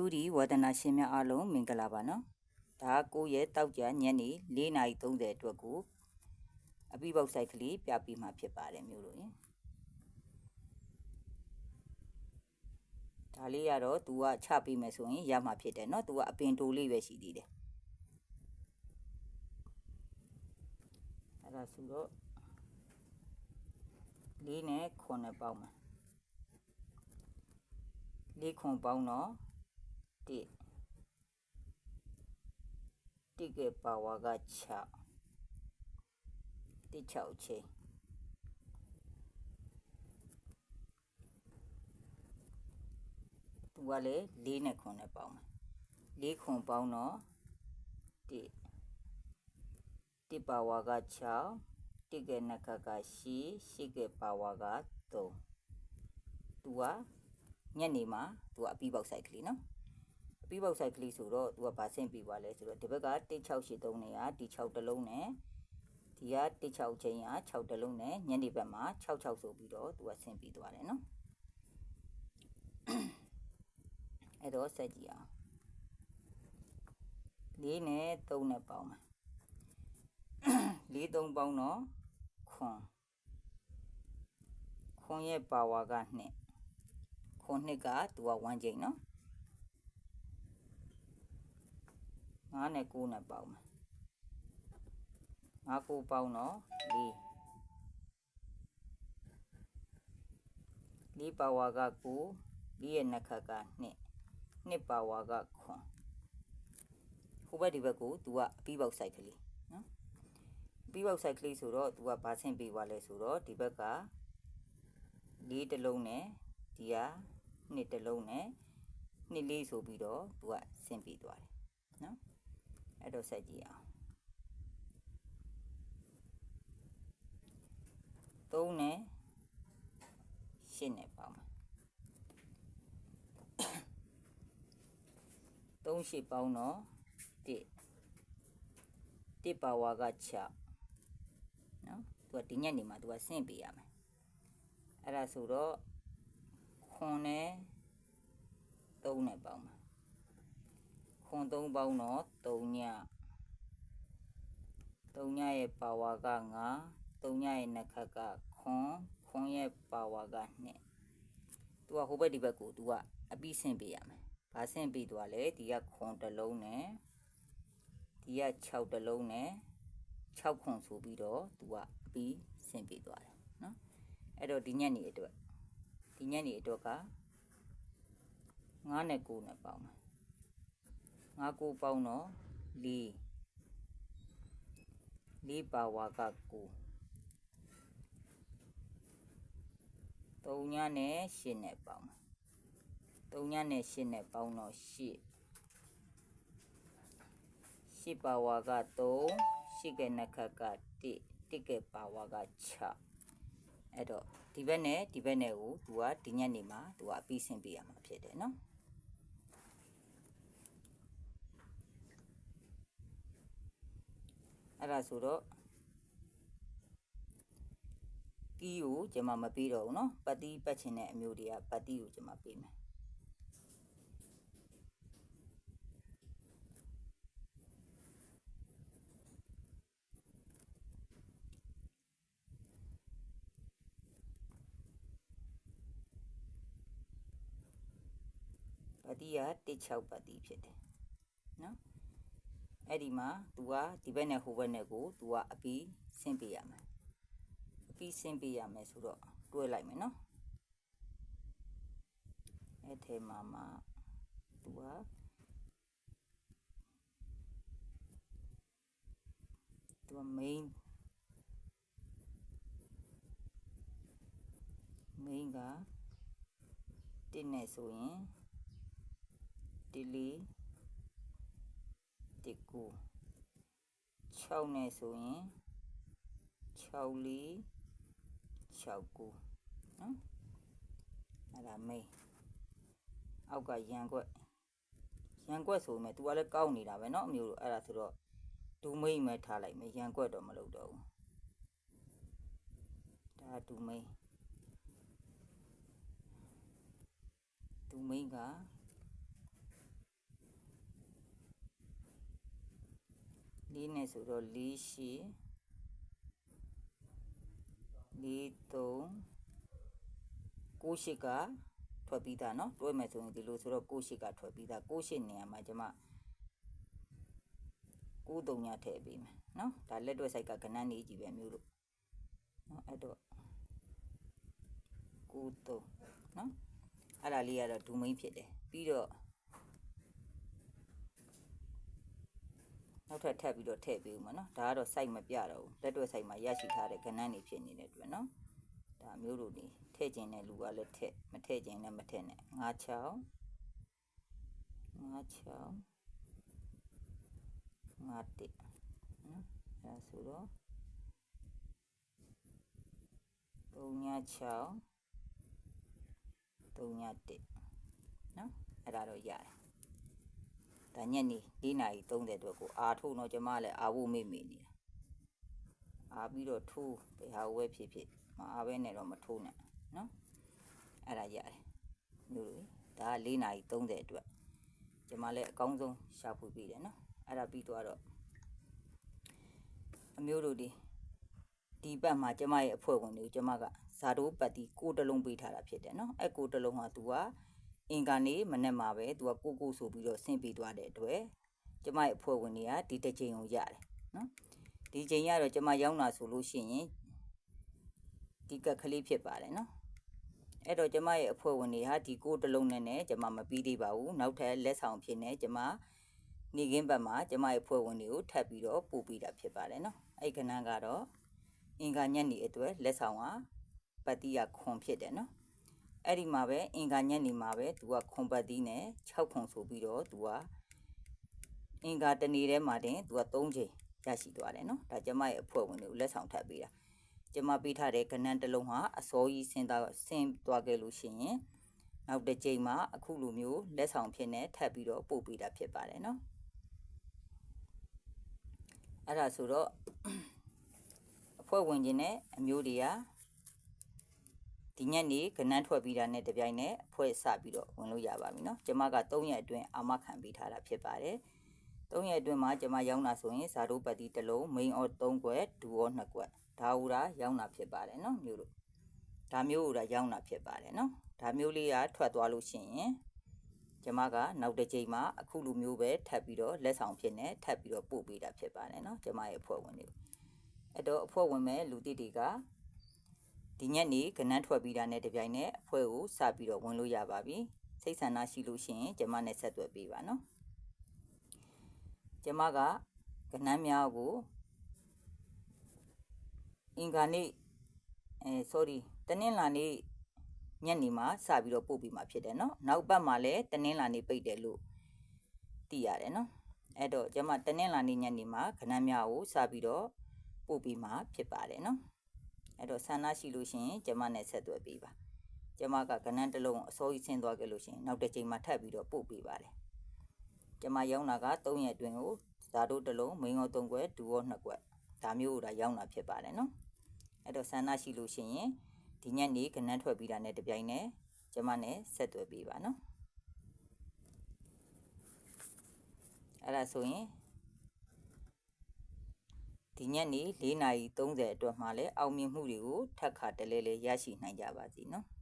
တူဒီဝဒနာရှင်များအားလုံးမင်္ဂလာပါနော်ဒါကိုရဲ့တောက်ကြညနေ4:30အတွက်ကိုအပိပေါက်ဆိုင်ကလေးပြပြီးမှဖြစ်ပါတယ်မျိုးလို့ရင်ဒါလေးကတော့ तू ကချပြီးမယ်ဆိုရင်ရမှာဖြစ်တယ်နော် तू ကအပင်တိုးလေးပဲရှိသေးတယ်အဲ့ဒါဆိုတော့လေးနဲ့ခုနှစ်ပေါက်မှာလေးခုပေါင်းတော့ 1 1ကပါဝါက6 1 6ချိန်သူကလည်း၄နဲ့ခွန်နဲ့ပေါင်းမယ်၄ခွန်ပေါင်းတော့1 1ပါဝါက6 1ကနခက8 8ကပါဝါက3သူကညနေမှာသူကအပြီးပေါက်ဆိုင်ကလေးနော်အ ပြီးပေါက်ဆိုင်ကလေးဆိုတော့သူကဗာဆင့်ပြီးသွားလဲဆိုတော့ဒီဘက်က1683နေရဒီ6တလုံးနဲ့ဒီက16ချင်းက6တလုံးနဲ့ညနေဘက်မှာ66ဆိုပြီးတော့သူကဆင့်ပြီးသွားတယ်နော်အဲ့တော့ဆက်ကြည့်အောင်၄နဲ့3နဲ့ပေါင်းမှာ၄3ပေါင်းတော့ခွန်ခွန်ရဲ့ပါဝါက2ခွန်နှစ်ကသူက1ချိန်နော် 9နဲ့9နဲ့ပေါင်းမယ်9 9ပေါင်းတော့4 4ပါဝါက9 4ရဲ့နှစ်ခတ်က2 2ပါဝါကခွန်ဟိုဘက်ဒီဘက်ကို तू ကအပြီးပေါက်ဆိုင်ကလေးနော်အပြီးပေါက်ဆိုင်ကလေးဆိုတော့ तू ကဘာဆင့်ပေးသွားလဲဆိုတော့ဒီဘက်က၄တလုံးနဲ့ဒီကနှစ်တလုံးနဲ့နှစ်လေးဆိုပြီးတော့သူကဆင်းပြီးသွားတယ်နော် အဲ့တော့ဆက်ကြည့်အောင်3နဲ့8နဲ့ပေါင်းမှာ3 8ပေါင်းတော့1 1ပါဝါက6နော်သူကဒီညက်နေမှာသူကဆင့်ပေးရမယ်အဲ့ဒါဆိုတော့ခွန်နဲ့3နဲ့ပေါင်းပါ ခွန်3ပေါင်းတော့3ည3ညရဲ့ပါဝါက9 3ညရဲ့နှက်ခတ်ကခွန်ခွန်ရဲ့ပါဝါက2သူကဟိုဘက်ဒီဘက်ကိုသူကအပြီးဆင့်ပေးရမယ်။ဘာဆင့်ပေးသွားလဲဒီကခွန်တစ်လုံးနဲ့ဒီက6တစ်လုံးနဲ့6ခွန်ဆိုပြီးတော့သူကအပြီးဆင့်ပေးသွားတယ်နော်။အဲ့တော့ဒီညက်နေအတွက်ဒီညက်နေအတွက်က9နဲ့9နဲ့ပေါင်းမယ် 9 9ပေါင်းတော့4 4ပါဝါက9 3ညနဲ့8နဲ့ပေါင်းမှာ3ညနဲ့8နဲ့ပေါင်းတော့8 8ပါဝါက3 8ကနှစ်ခတ်က1 1ကပါဝါက6အဲ့တော့ဒီဘက်နဲ့ဒီဘက်နဲ့ကို तू ကဒီညက်နေမှာ तू ကအပြီးဆင်းပေးရမှာဖြစ်တယ်နော် အဲ့ဒါဆိုတော့ကီးကိုကျွန်မမပေးတော့ဘူးเนาะပတ်တိပတ်ချင်တဲ့အမျိုးတွေကပတ်တိကိုကျွန်မပေးမယ်ပတ်တိက16ပတ်တိဖြစ်တယ်နော် အဲ့ဒီမှာ तू ကဒီဘက်နဲ့ဟိုဘက်နဲ့ကို तू ကအပီးဆင်းပေးရမယ်အပီးဆင်းပေးရမယ်ဆိုတော့တွဲလိုက်မယ်နော်အဲ့ထဲမှာမှ तू ကသူက main main ကတင်းနေဆိုရင်တီလီ တီကို6နဲ့ဆိုရင်6လီ6ကိုနော်အဲ့ဒါမေးအောက်ကရန်ကွက်ရန်ကွက်ဆိုပေမဲ့ तू ကလည်းကောက်နေတာပဲเนาะအမျိုးတို့အဲ့ဒါဆိုတော့ဒူမိတ်မဲထားလိုက်မယ်ရန်ကွက်တော့မလုပ်တော့ဘူးဒါဒူမိတ်ဒူမိတ်က လေးနဲ့ဆိုတော့လေးရှိလေးသုံးကိုရှိကထွက်ပြီးသားเนาะတွဲမယ်ဆိုရင်ဒီလိုဆိုတော့ကိုရှိကထွက်ပြီးသားကိုရှိနေရာမှာကျမကိုတုံညာထည့်ပေးမယ်เนาะဒါလက်တွဲဆိုင်ကကဏ္ဍနေကြီးပဲမျိုးလို့เนาะအဲ့တော့ကိုတုံเนาะအဲ့ဒါလေးကတော့ဒူမိန်ဖြစ်တယ်ပြီးတော့ နောက်ထပ်ထပ်ပြီးတော့ထည့်ပေးဦးမှာနော်ဒါကတော့ site မပြတော့ဘူးလက်တွဲ site မှာရရှိထားတဲ့ကဏ္ဍတွေဖြစ်နေတဲ့အတွက်နော်ဒါမျိုးတို့နေထည့်ခြင်းတဲ့လူကလည်းထည့်မထည့်ခြင်းလည်းမထည့်နဲ့9 6 9 6 9 1နော်အဲဆိုတော့3ည6 3ည1နော်အဲ့ဒါတော့ရတယ် ဒါညနေ4နာရီ30အတွက်ကိုအာထိုးတော့ကျမလည်းအာဖို့မေ့မေ့နေတာအာပြီးတော့ထိုးဘယ်ဟာဝဲဖြစ်ဖြစ်မအာဘဲနဲ့တော့မထိုးနဲ့နော်အဲ့ဒါရတယ်မျိုးတွေဒါက4နာရီ30အတွက်ကျမလည်းအကောင်းဆုံးရှာဖွေပြီးတယ်နော်အဲ့ဒါပြီးတော့တော့အမျိုးတို့ဒီဒီဘက်မှာကျမရဲ့အဖွဲ့ဝင်တွေကိုကျမကဇာတိုးပတ်တီကိုတလုံးပေးထားတာဖြစ်တယ်နော်အဲ့ကိုတလုံးက तू က အင်ကာနေမနဲ့မှာပဲ तू ကကိုကိုဆိုပြီးတော့ဆင်းပေးသွားတဲ့အတွက်ကျမရဲ့အဖွဲ့ဝင်တွေကဒီတစ်ချိန်ကိုရတယ်နော်ဒီချိန်ရတော့ကျမရောက်လာဆိုလို့ရှိရင်ဒီကက်ကလေးဖြစ်ပါတယ်နော်အဲ့တော့ကျမရဲ့အဖွဲ့ဝင်တွေဟာဒီကိုတလုံးနဲ့နဲ့ကျမမပြီးသေးပါဘူးနောက်ထပ်လက်ဆောင်ဖြစ်နေကျမနေကင်းဘက်မှာကျမရဲ့ဖွဲ့ဝင်တွေကိုထပ်ပြီးတော့ပို့ပေးတာဖြစ်ပါတယ်နော်အဲ့ခဏကတော့အင်္ဂါညက်နေအတွက်လက်ဆောင်ကပတ်တိယခွန်ဖြစ်တယ်နော် အဲ့ဒီမှာပဲအင်္ဂါညက်နေမှာပဲသူကခွန်ပတ်တိနဲ့6ခွန်ဆိုပြီးတော့သူကအင်္ဂါတနေ့ထဲမှာတင်သူက3ချိန်ရရှိသွားတယ်နော်ဒါကျမရဲ့အဖွဲ့ဝင်တွေကိုလက်ဆောင်ထပ်ပေးတာကျမပေးထားတဲ့ကဏ္ဍတစ်လုံးဟာအစောကြီးဆင်းသွားဆင်းသွားခဲ့လို့ရှိရင်နောက်တစ်ချိန်မှာအခုလိုမျိုးလက်ဆောင်ဖြစ်နေထပ်ပြီးတော့ပို့ပေးတာဖြစ်ပါတယ်နော်အဲ့ဒါဆိုတော့အဖွဲ့ဝင်ခြင်းနဲ့အမျိုးတွေက ဒီညက်နေကနန်းထွက်ပြီးတာနဲ့တပြိုင်နက်အဖွဲ့စပြီးတော့ဝင်လို့ရပါပြီเนาะကျမက3ရက်အတွင်းအာမခံပေးထားတာဖြစ်ပါတယ်3ရက်အတွင်းမှာကျမရောင်းတာဆိုရင်ဇာတိုပတ်တီတစ်လုံး main or 3ခွက်ဒူ or 2ခွက်ဒါဟူတာရောင်းတာဖြစ်ပါတယ်เนาะမျိုးတို့ဒါမျိုးဟူတာရောင်းတာဖြစ်ပါတယ်เนาะဒါမျိုးလေးကထွက်သွားလို့ရှိရင်ကျမကနောက်တစ်ချိန်မှာအခုလိုမျိုးပဲထပ်ပြီးတော့လက်ဆောင်ဖြစ်နေထပ်ပြီးတော့ပို့ပေးတာဖြစ်ပါတယ်เนาะကျမရဲ့အဖွဲ့ဝင်တွေအဲ့တော့အဖွဲ့ဝင်မဲ့လူတိတွေက ဒီညက်နေကနန်းထွက်ပြီးတာနဲ့တပြိုင်နက်အဖွဲကိုစပြီးတော့ဝင်လို့ရပါပြီစိတ်ဆန္ဒရှိလို့ရှိရင်ကျမနဲ့ဆက်သွယ်ပေးပါနော်ကျမကကနန်းများကိုအင်္ဂါနေ့အဲ sorry တနင်္လာနေ့ညနေမှာစပြီးတော့ပို့ပြီးမှဖြစ်တယ်နော်နောက်ပတ်မှာလည်းတနင်္လာနေ့ပိတ်တယ်လို့သိရတယ်နော်အဲ့တော့ကျမတနင်္လာနေ့ညနေမှာခဏများကိုစပြီးတော့ပို့ပြီးမှဖြစ်ပါတယ်နော် အဲ့တော့ဆန္ဒရှိလို့ရှိရင်ကျမနဲ့ဆက်သွယ်ပေးပါကျမကကဏ္ဍတစ်လုံးအစိုးရဆင်းသွားခဲ့လို့ရှိရင်နောက်တစ်ချိန်မှာထပ်ပြီးတော့ပို့ပေးပါတယ်ကျမရောင်းတာက3ရက်အတွင်းကိုဇာတို့တစ်လုံးမင်းရော3ခွက်ဒူရော2ခွက်ဒါမျိုးကိုဒါရောင်းတာဖြစ်ပါတယ်နော်အဲ့တော့ဆန္ဒရှိလို့ရှိရင်ဒီညနေကဏ္ဍထွက်ပြီးတာနဲ့တပြိုင်နက်ကျမနဲ့ဆက်သွယ်ပေးပါနော်အဲ့ဒါဆိုရင် ဒီညနေ4:30အတွက်မှလည်းအောင်မြင်မှုတွေကိုထပ်ခါတလဲလဲရရှိနိုင်ကြပါစေနော်။